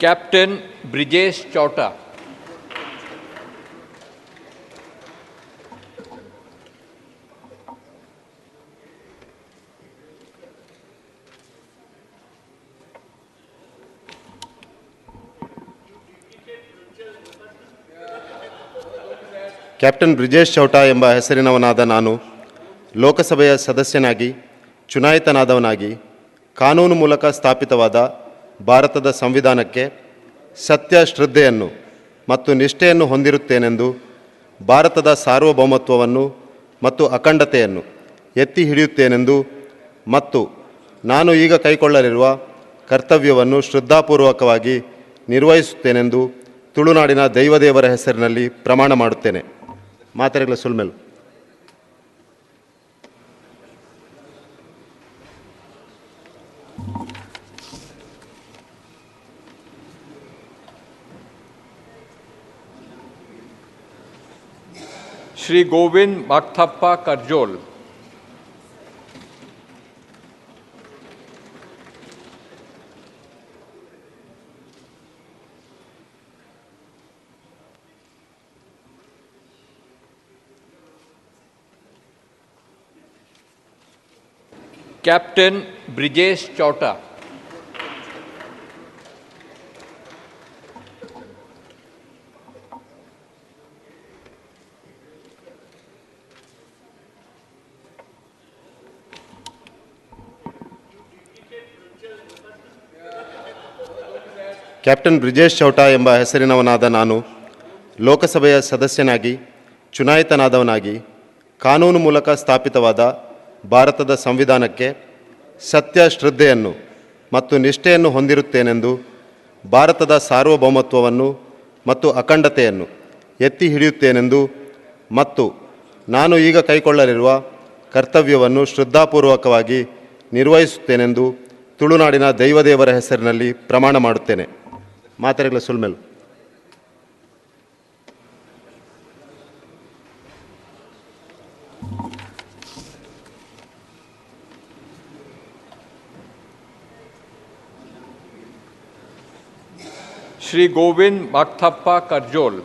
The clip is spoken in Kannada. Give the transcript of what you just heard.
ಕ್ಯಾಪ್ಟನ್ ಬ್ರಿಜೇಶ್ ಚೌಟಾ ಕ್ಯಾಪ್ಟನ್ ಬ್ರಿಜೇಶ್ ಚೌಟಾ ಎಂಬ ಹೆಸರಿನವನಾದ ನಾನು ಲೋಕಸಭೆಯ ಸದಸ್ಯನಾಗಿ, ಚುನಾಯಿತನಾದವನಾಗಿ, ಕಾನೂನು ಮೂಲಕ ಸ್ಥಾಪಿತವಾದ ಭಾರತದ ಸಂವಿಧಾನಕ್ಕೆ ಸತ್ಯ ಶ್ರದ್ಧೆಯನ್ನು ಮತ್ತು ನಿಷ್ಠೆಯನ್ನು ಹೊಂದಿರುತ್ತೇನೆಂದು, ಭಾರತದ ಸಾರ್ವಭೌಮತ್ವವನ್ನು ಮತ್ತು ಅಖಂಡತೆಯನ್ನು ಎತ್ತಿ ಹಿಡಿಯುತ್ತೇನೆಂದು ಮತ್ತು ನಾನು ಈಗ ಕೈಗೊಳ್ಳಲಿರುವ ಕರ್ತವ್ಯವನ್ನು ಶ್ರದ್ಧಾಪೂರ್ವಕವಾಗಿ ನಿರ್ವಹಿಸುತ್ತೇನೆಂದು ತುಳುನಾಡಿನ ದೈವದೇವರ ಹೆಸರಿನಲ್ಲಿ ಪ್ರಮಾಣ ಮಾಡುತ್ತೇನೆ. ಮಾತೆರೆಗಳ ಸುಲ್ಮೆಲು ಶ್ರೀ ಗೋವಿಂದ್ ಮಾಕ್ಥಪ್ಪ ಕರ್ಜೋಲ್ ಕ್ಯಾಪ್ಟನ್ ಬ್ರಿಜೇಶ್ ಚೌಟಾ ಕ್ಯಾಪ್ಟನ್ ಬ್ರಿಜೇಶ್ ಚೌಟಾ ಎಂಬ ಹೆಸರಿನವನಾದ ನಾನು ಲೋಕಸಭೆಯ ಸದಸ್ಯನಾಗಿ, ಚುನಾಯಿತನಾದವನಾಗಿ, ಕಾನೂನು ಮೂಲಕ ಸ್ಥಾಪಿತವಾದ ಭಾರತದ ಸಂವಿಧಾನಕ್ಕೆ ಸತ್ಯ ಶ್ರದ್ಧೆಯನ್ನು ಮತ್ತು ನಿಷ್ಠೆಯನ್ನು ಹೊಂದಿರುತ್ತೇನೆಂದು, ಭಾರತದ ಸಾರ್ವಭೌಮತ್ವವನ್ನು ಮತ್ತು ಅಖಂಡತೆಯನ್ನು ಎತ್ತಿ ಹಿಡಿಯುತ್ತೇನೆಂದು ಮತ್ತು ನಾನು ಈಗ ಕೈಗೊಳ್ಳಲಿರುವ ಕರ್ತವ್ಯವನ್ನು ಶ್ರದ್ಧಾಪೂರ್ವಕವಾಗಿ ನಿರ್ವಹಿಸುತ್ತೇನೆಂದು ತುಳುನಾಡಿನ ದೈವದೇವರ ಹೆಸರಿನಲ್ಲಿ ಪ್ರಮಾಣ ಮಾಡುತ್ತೇನೆ. ಮಾತೆರೆಗಳ ಸುಲ್ಮೆಲು ಶ್ರೀ ಗೋವಿಂದ್ ಮಾಕ್ಥಪ್ಪ ಕರ್ಜೋಲ್